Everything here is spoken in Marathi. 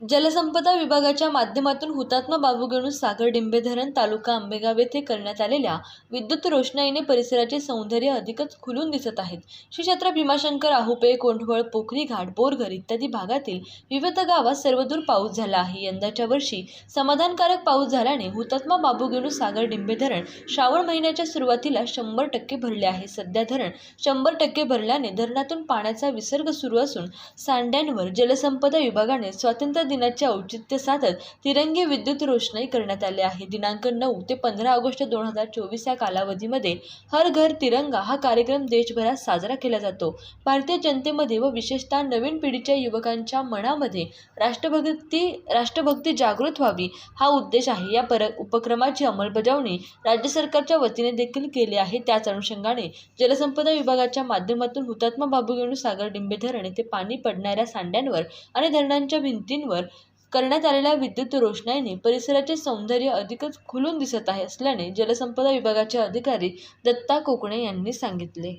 जलसंपदा विभागाच्या माध्यमातून हुतात्मा बाबूगणू सागर डिंबे धरण तालुका आंबेगाव येथे करण्यात आलेल्या विद्युत रोषणाईने परिसराचे सौंदर्य अधिकच खुलून दिसत आहेत. श्री छत्र भीमाशंकर आहुपे कोंढवळ पोखरी घाट बोरघर इत्यादी भागातील विविध गावात सर्वदूर पाऊस झाला आहे. यंदाच्या वर्षी समाधानकारक पाऊस झाल्याने हुतात्मा बाबूगणू सागर डिंबे धरण श्रावण महिन्याच्या सुरुवातीला शंभर टक्के भरले आहे. सध्या धरण शंभर टक्के भरल्याने धरणातून पाण्याचा विसर्ग सुरू असून सांड्यांवर जलसंपदा विभागाने स्वातंत्र्य दिनाचे औचित्य साधत तिरंगी विद्युत रोषणाई करण्यात आली आहे. दिनांक नऊ ते पंधरा ऑगस्ट दोन हजार चोवीस या कालावधीमध्ये हर घर तिरंगा हा कार्यक्रम देशभरात साजरा केला जातो. भारतीय जनतेमध्ये व विशेषतः नवीन पिढीच्या युवकांच्या मनामध्ये राष्ट्रभक्ती राष्ट्रभक्ती जागृत व्हावी हा उद्देश आहे. या पर उपक्रमाची अंमलबजावणी राज्य सरकारच्या वतीने देखील केली आहे. त्याच अनुषंगाने जलसंपदा विभागाच्या माध्यमातून हुतात्मा बाबूगणू सागर डिंबे धरण येथे पाणी पडणाऱ्या सांड्यांवर आणि धरणांच्या भिंतींवर करण्यात आलेल्या विद्युत रोषणाईने परिसराचे सौंदर्य अधिकच खुलून दिसत आहे असल्याने जलसंपदा विभागाचे अधिकारी दत्ता कोकणे यांनी सांगितले.